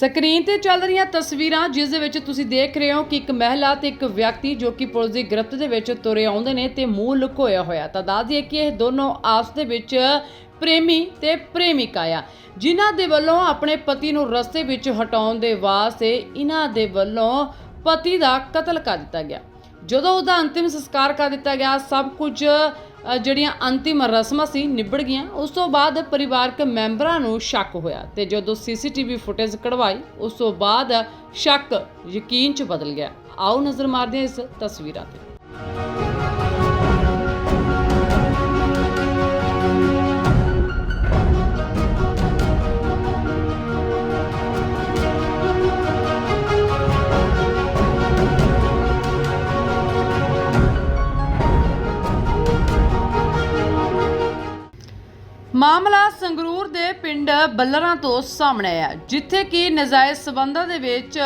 Screen ਤੇ ਚੱਲ ਰਹੀਆਂ ਤਸਵੀਰਾਂ, ਜਿਸ ਦੇ ਵਿੱਚ ਤੁਸੀਂ ਦੇਖ ਰਹੇ ਹੋ ਕਿ ਇੱਕ ਮਹਿਲਾ ਤੇ ਇੱਕ ਵਿਅਕਤੀ ਜੋ ਕਿ ਪੁਲਿਸ ਦੀ ਗ੍ਰਿਫਤ ਦੇ ਵਿੱਚ ਤੁਰੇ ਆਉਂਦੇ ਨੇ ਤੇ ਮੂੰਹ ਲੁਕੋਇਆ ਹੋਇਆ। ਤਾਂ ਦੱਸ ਦਈਏ ਕਿ ਇਹ ਦੋਨੋਂ ਆਪਸ ਦੇ ਵਿੱਚ ਪ੍ਰੇਮੀ ਤੇ ਪ੍ਰੇਮਿਕਾ ਆ। ਜਿਨ੍ਹਾਂ ਦੇ ਵੱਲੋਂ ਆਪਣੇ ਪਤੀ ਨੂੰ ਰਸਤੇ ਵਿੱਚ ਹਟਾਉਣ ਦੇ ਵਾਸਤੇ ਇਹਨਾਂ ਦੇ ਵੱਲੋਂ ਪਤੀ ਦਾ ਕਤਲ ਕਰ ਦਿੱਤਾ ਗਿਆ। ਜਦੋਂ ਉਹਦਾ ਅੰਤਿਮ ਸੰਸਕਾਰ ਕਰ ਦਿੱਤਾ ਗਿਆ, ਸਭ ਕੁਝ ਜਿਹੜੀਆਂ ਅੰਤਿਮ ਰਸਮਾਂ ਸੀ, ਨਿਬੜ ਗਈਆਂ। ਉਸ ਤੋਂ ਬਾਅਦ ਪਰਿਵਾਰਕ ਮੈਂਬਰਾਂ ਨੂੰ ਸ਼ੱਕ ਹੋਇਆ ਤੇ ਜਦੋਂ ਸੀਸੀਟੀਵੀ ਫੁਟੇਜ ਕਢਵਾਈ, ਉਸ ਤੋਂ ਬਾਅਦ ਸ਼ੱਕ ਯਕੀਨ 'ਚ ਬਦਲ ਗਿਆ। ਆਓ ਨਜ਼ਰ ਮਾਰਦੇ ਹਾਂ ਇਸ ਤਸਵੀਰਾਂ ਤੇ। ਮਾਮਲਾ ਸੰਗਰੂਰ ਦੇ ਪਿੰਡ ਬੱਲਰਾਂ ਤੋਂ ਸਾਹਮਣੇ ਆਇਆ ਜਿੱਥੇ ਕਿ ਨਜਾਇਜ਼ ਸਬੰਧਾਂ ਦੇ ਵਿੱਚ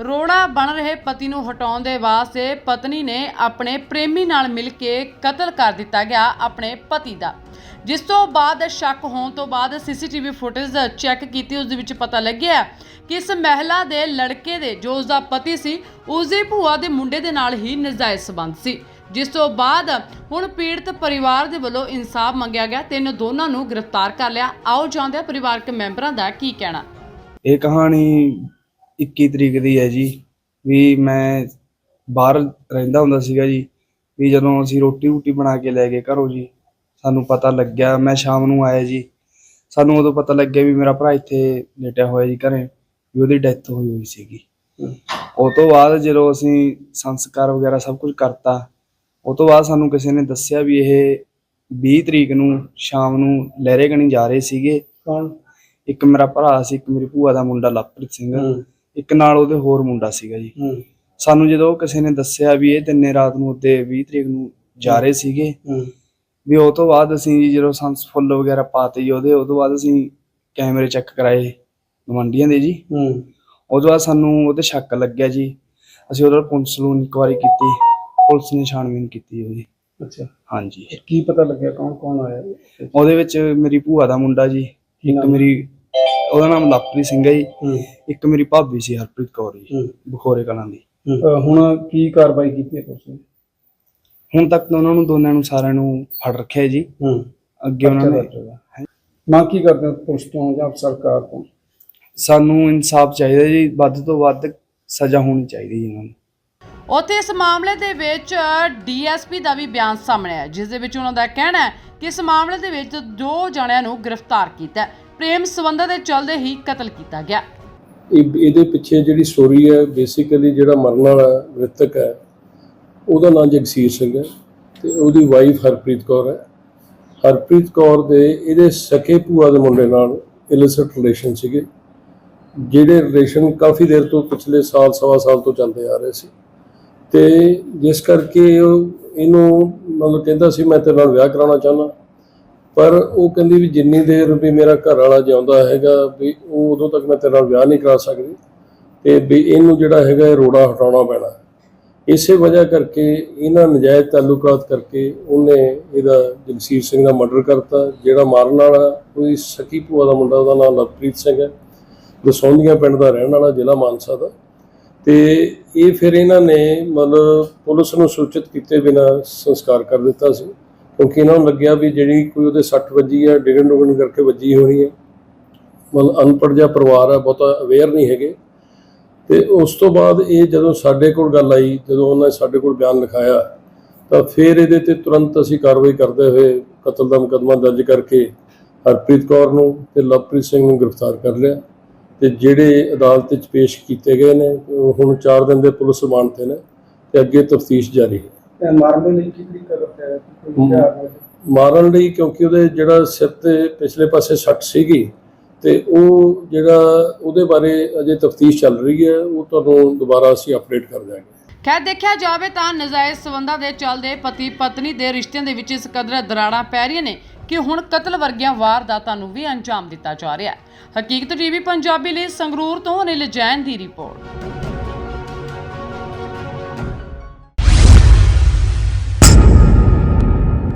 ਰੋੜਾ ਬਣ ਰਹੇ ਪਤੀ ਨੂੰ ਹਟਾਉਣ ਦੇ ਵਾਸਤੇ ਪਤਨੀ ਨੇ ਆਪਣੇ ਪ੍ਰੇਮੀ ਨਾਲ ਮਿਲ ਕੇ ਕਤਲ ਕਰ ਦਿੱਤਾ ਗਿਆ ਆਪਣੇ ਪਤੀ ਦਾ। ਜਿਸ ਤੋਂ ਬਾਅਦ ਸ਼ੱਕ ਹੋਣ ਤੋਂ ਬਾਅਦ ਸੀਸੀਟੀਵੀ ਫੁਟੇਜ ਚੈੱਕ ਕੀਤੀ, ਉਸ ਦੇ ਵਿੱਚ ਪਤਾ ਲੱਗਿਆ ਕਿ ਇਸ ਮਹਿਲਾ ਦੇ ਲੜਕੇ ਦੇ, ਜੋ ਉਸ ਦਾ ਪਤੀ ਸੀ ਉਸ ਦੀ ਭੂਆ ਦੇ ਮੁੰਡੇ ਦੇ ਨਾਲ ਹੀ ਨਜਾਇਜ਼ ਸਬੰਧ ਸੀ। ਜਿਸ ਤੋਂ ਬਾਅਦ ਹੁਣ ਪੀੜਤ ਪਰਿਵਾਰ ਦੇ ਵੱਲੋਂ ਇਨਸਾਫ ਮੰਗਿਆ ਗਿਆ ਤੇ ਇਹਨਾਂ ਦੋਨਾਂ ਨੂੰ ਗ੍ਰਿਫਤਾਰ ਕਰ ਲਿਆ। ਆਓ ਜਾਣਦੇ ਹਾਂ ਪਰਿਵਾਰਕ ਮੈਂਬਰਾਂ ਦਾ ਕੀ ਕਹਿਣਾ। ਇਹ ਕਹਾਣੀ 21 ਤਰੀਕ ਦੀ ਹੈ ਜੀ। ਵੀ ਮੈਂ ਬਾਹਰ ਰਹਿੰਦਾ ਹੁੰਦਾ ਸੀਗਾ ਜੀ। ਵੀ ਜਦੋਂ ਅਸੀਂ ਰੋਟੀ ਰੂਟੀ ਬਣਾ ਕੇ ਲੈ ਗਏ ਘਰੋਂ ਜੀ ਸਾਨੂੰ ਪਤਾ ਲੱਗਿਆ ਮੈਂ ਸ਼ਾਮ ਨੂੰ ਆਇਆ ਜੀ। ਸਾਨੂੰ ਉਦੋਂ ਪਤਾ ਲੱਗਿਆ ਵੀ ਮੇਰਾ ਭਰਾ ਇੱਥੇ ਲੇਟਿਆ ਹੋਇਆ ਜੀ ਘਰੇ ਵੀ ਉਹਦੀ ਡੈਥ ਹੋਈ ਹੋਈ ਸੀਗੀ। ਉਹ ਤੋਂ ਬਾਅਦ ਜਦੋਂ ਅਸੀਂ ਸੰਸਕਾਰ ਵਗੈਰਾ ਸਭ ਕੁਝ ਕਰਤਾ ਉਹ ਤੋਂ ਬਾਅਦ ਸਾਨੂੰ ਕਿਸੇ ਨੇ ਦੱਸਿਆ ਵੀ ਇਹ 20 ਤਰੀਕ ਨੂੰ ਸ਼ਾਮ ਨੂੰ ਲਹਿਰੇ ਗਣੀ ਜਾ ਰਹੇ ਸੀਗੇ। ਕੌਣ? ਇੱਕ ਮੇਰਾ ਭਰਾ ਸੀ ਇੱਕ ਮੇਰੀ ਭੂਆ ਦਾ ਮੁੰਡਾ ਲਵਪ੍ਰੀਤ ਸਿੰਘ। ਇੱਕ ਨਾਲ ਉਹਦੇ ਹੋਰ ਮੁੰਡਾ ਸੀਗਾ ਜੀ। ਸਾਨੂੰ ਜਦੋਂ ਕਿਸੇ ਨੇ ਦੱਸਿਆ ਵੀ ਇਹ ਤਿੰਨੇ ਰਾਤ ਨੂੰ ਉੱਤੇ 20 ਤਰੀਕ ਨੂੰ ਜਾ ਰਹੇ ਸੀਗੇ ਵੀ ਉਹ ਤੋਂ ਬਾਅਦ ਅਸੀਂ ਜੀ ਜਦੋਂ ਸੰਸ ਫੁੱਲ ਵਗੈਰਾ ਪਾਤੇ ਜੀ ਉਹਦੇ ਉਹ ਤੋਂ ਬਾਅਦ ਅਸੀਂ ਕੈਮਰੇ ਚੈੱਕ ਕਰਾਏ ਗਵੰਡੀਆਂ ਦੇ ਜੀ। ਹੂੰ। ਉਹ ਤੋਂ ਬਾਅਦ ਸਾਨੂੰ ਉਹਦੇ ਸ਼ੱਕ ਲੱਗਿਆ ਜੀ। ਅਸੀਂ ਉਹਦੇ ਪੁਲਿਸ ਨੂੰ ਇਨਕੁਆਇਰੀ ਕੀਤੀ। ਪੁਲਿਸ ਨੇ ਛਾਣਬੀਨ ਕੀਤੀ ਉਹਦੀ। ਅੱਛਾ। ਹਾਂਜੀ। ਕੀ ਪਤਾ ਲੱਗਿਆ? ਕੌਣ ਕੌਣ ਆਇਆ? ਉਹਦੇ ਵਿੱਚ ਮੇਰੀ ਭੂਆ ਦਾ ਮੁੰਡਾ ਜੀ ਇੱਕ? ਮੇਰੀ ਉਹਦਾ ਨਾਮ ਲਵਪ੍ਰੀਤ ਸਿੰਘ ਹੈ ਜੀ। ਇੱਕ ਮੇਰੀ ਭਾਬੀ ਸੀ ਹਰਪ੍ਰੀਤ ਕੌਰ ਜੀ ਬਖੋਰੇ ਕਲਾਂ ਦੀ। ਹੁਣ ਕੀ ਕਾਰਵਾਈ ਕੀਤੀ ਹੈ ਤੁਸੀਂ ਹੁਣ ਤੱਕ ਤਾਂ ਉਹਨਾਂ ਨੂੰ ਦੋਨਾਂ ਨੂੰ ਸਾਰਿਆਂ ਨੂੰ ਫੜ ਰੱਖਿਆ ਜੀ। ਅੱਗੇ ਉਹਨਾਂ ਨੇ ਨਾ ਕੀ ਕਰਦੇ ਹੋ ਪੁਲਿਸ ਤੋਂ ਜਾਂ ਸਰਕਾਰ ਤੋਂ? ਸਾਨੂੰ ਇਨਸਾਫ ਚਾਹੀਦਾ ਜੀ ਵੱਧ ਤੋਂ ਵੱਧ ਸਜ਼ਾ ਹੋਣੀ ਚਾਹੀਦੀ ਜੀ ਇਹਨਾਂ ਨੂੰ। ਉੱਥੇ ਇਸ ਮਾਮਲੇ ਦੇ ਵਿੱਚ ਡੀਐਸਪੀ ਦਾ ਵੀ ਬਿਆਨ ਸਾਹਮਣੇ ਆਇਆ, ਜਿਸ ਦੇ ਵਿੱਚ ਉਹਨਾਂ ਦਾ ਕਹਿਣਾ ਹੈ ਕਿ ਇਸ ਮਾਮਲੇ ਦੇ ਵਿੱਚ ਦੋ ਜਣਿਆਂ ਨੂੰ ਗ੍ਰਿਫਤਾਰ ਕੀਤਾ ਪ੍ਰੇਮ ਸੰਬੰਧਾਂ ਦੇ ਚੱਲਦੇ ਹੀ ਕਤਲ ਕੀਤਾ ਗਿਆ। ਇਹਦੇ ਪਿੱਛੇ ਜਿਹੜੀ ਸਟੋਰੀ ਹੈ, ਬੇਸਿਕਲੀ ਜਿਹੜਾ ਮਰਨ ਵਾਲਾ ਮ੍ਰਿਤਕ ਹੈ, ਉਹਦਾ ਨਾਮ ਜਗਸੀਰ ਸਿੰਘ ਹੈ ਤੇ ਉਹਦੀ ਵਾਈਫ ਹਰਪ੍ਰੀਤ ਕੌਰ ਹੈ। ਹਰਪ੍ਰੀਤ ਕੌਰ ਦੇ ਇਹਦੇ ਸਕੇ ਭੂਆ ਦੇ ਮੁੰਡੇ ਨਾਲ ਇਲਿਸਟ ਰਿਲੇਸ਼ਨ ਸੀਗੇ, ਜਿਹੜੇ ਰਿਲੇਸ਼ਨ ਕਾਫੀ ਦੇਰ ਤੋਂ ਪਿਛਲੇ ਸਾਲ, ਸਵਾ ਸਾਲ ਤੋਂ ਚੱਲਦੇ ਆ ਰਹੇ ਸੀ। ਤੇ ਜਿਸ ਕਰਕੇ ਉਹ ਇਹਨੂੰ ਮਤਲਬ ਕਹਿੰਦਾ ਸੀ, ਮੈਂ ਤੇਰੇ ਨਾਲ ਵਿਆਹ ਕਰਾਉਣਾ ਚਾਹੁੰਦਾ। ਪਰ ਉਹ ਕਹਿੰਦੀ ਵੀ ਜਿੰਨੀ ਦੇਰ ਵੀ ਮੇਰਾ ਘਰ ਵਾਲਾ ਜਿਉਂਦਾ ਹੈਗਾ, ਵੀ ਉਹ ਉਦੋਂ ਤੱਕ ਮੈਂ ਤੇਰੇ ਨਾਲ ਵਿਆਹ ਨਹੀਂ ਕਰਾ ਸਕਦੀ ਤੇ ਵੀ ਇਹਨੂੰ ਜਿਹੜਾ ਹੈਗਾ ਇਹ ਰੋੜਾ ਹਟਾਉਣਾ ਪੈਣਾ। ਇਸੇ ਵਜ੍ਹਾ ਕਰਕੇ ਇਹਨਾਂ ਨਜਾਇਜ਼ ਤਾਲੁਕਾਤ ਕਰਕੇ ਉਹਨੇ ਇਹਦਾ ਜਗਸੀਰ ਸਿੰਘ ਦਾ ਮਰਡਰ ਕਰਤਾ, ਜਿਹੜਾ ਮਾਰਨ ਵਾਲਾ ਉਹਦੀ ਸਕੀ ਭੂਆ ਦਾ ਮੁੰਡਾ, ਉਹਦਾ ਨਾਮ ਲਵਪ੍ਰੀਤ ਸਿੰਘ ਹੈ। ਦਸੌਂਦੀਆਂ ਪਿੰਡ ਦਾ ਰਹਿਣ ਵਾਲਾ ਜ਼ਿਲ੍ਹਾ ਮਾਨਸਾ ਦਾ। ਤੇ ਇਹ ਫਿਰ ਇਹਨਾਂ ਨੇ ਮਤਲਬ ਪੁਲਿਸ ਨੂੰ ਸੂਚਿਤ ਕੀਤੇ ਬਿਨਾ ਸੰਸਕਾਰ ਕਰ ਦਿੱਤਾ ਸੀ। ਕਿਉਂਕਿ ਇਹਨਾਂ ਨੂੰ ਲੱਗਿਆ ਵੀ ਜਿਹੜੀ ਕੋਈ ਉਹਦੇ 60 ਵੱਜੀ ਹੈ ਡਿਗਣ ਡੁਗਣ ਕਰਕੇ ਵੱਜੀ ਹੋਣੀ ਹੈ ਮਤਲਬ ਅਨਪੜ੍ਹ ਜਿਹਾ ਪਰਿਵਾਰ ਹੈ ਬਹੁਤਾ ਅਵੇਅਰ ਨਹੀਂ ਹੈਗੇ। ਤੇ ਉਸ ਤੋਂ ਬਾਅਦ ਇਹ ਜਦੋਂ ਸਾਡੇ ਕੋਲ ਗੱਲ ਆਈ, ਜਦੋਂ ਉਹਨਾਂ ਨੇ ਸਾਡੇ ਕੋਲ ਬਿਆਨ ਲਿਖਾਇਆ, ਤਾਂ ਫਿਰ ਇਹਦੇ ਤੇ ਤੁਰੰਤ ਅਸੀਂ ਕਾਰਵਾਈ ਕਰਦੇ ਹੋਏ ਕਤਲ ਦਾ ਮੁਕੱਦਮਾ ਦਰਜ ਕਰਕੇ ਹਰਪ੍ਰੀਤ ਕੌਰ ਨੂੰ ਤੇ ਲਵਪ੍ਰੀਤ ਸਿੰਘ ਨੂੰ ਗ੍ਰਿਫਤਾਰ ਕਰ ਲਿਆ। ਤੇ ਜਿਹੜੇ ਅਦਾਲਤ ਵਿੱਚ ਪੇਸ਼ ਕੀਤੇ ਗਏ ਨੇ ਉਹ ਹੁਣ 4 ਦਿਨ ਦੇ ਪੁਲਿਸ ਰਿਮਾਂਡ ਤੇ ਨੇ ਤੇ ਅੱਗੇ ਤਫਤੀਸ਼ ਜਾਰੀ ਹੈ। ਮਾਰਨ ਲਈ ਕੀ ਤਰੀਕਾ? ਮਾਰਨ ਕਿਉਂਕਿ ਉਹਦੇ ਜਿਹੜਾ ਸਿਰ ਤੇ ਪਿਛਲੇ ਪਾਸੇ ਸੱਟ ਸੀਗੀ ਤੇ ਉਹ ਜਿਹੜਾ ਉਹਦੇ ਬਾਰੇ ਅਜੇ ਤਫਤੀਸ਼ ਚੱਲ ਰਹੀ ਹੈ ਉਹ ਤੁਹਾਨੂੰ ਦੁਬਾਰਾ ਅਸੀਂ ਅਪਡੇਟ ਕਰ ਦਿਆਂਗੇ। ਖੈਰ ਦੇਖਿਆ ਜਾਵੇ ਤਾਂ ਨਜਾਇਜ਼ ਸਬੰਧਾਂ ਦੇ ਚੱਲਦੇ ਪਤੀ ਪਤਨੀ ਦੇ ਰਿਸ਼ਤਿਆਂ ਦੇ ਵਿੱਚ ਇਸ ਕਦਰ ਦਰਾੜਾਂ ਪੈ ਰਹੀਆਂ ਨੇ। ਕਿ ਹੁਣ ਕਤਲ ਵਰਗੀਆਂ ਵਾਰਦਾਤਾਂ ਨੂੰ ਵੀ ਅੰਜਾਮ ਦਿੱਤਾ ਜਾ ਰਿਹਾ ਹੈ। ਹਕੀਕਤ ਟੀਵੀ ਪੰਜਾਬੀ ਲਈ ਸੰਗਰੂਰ ਤੋਂ ਅਨਿਲ ਜੈਨ ਦੀ ਰਿਪੋਰਟ।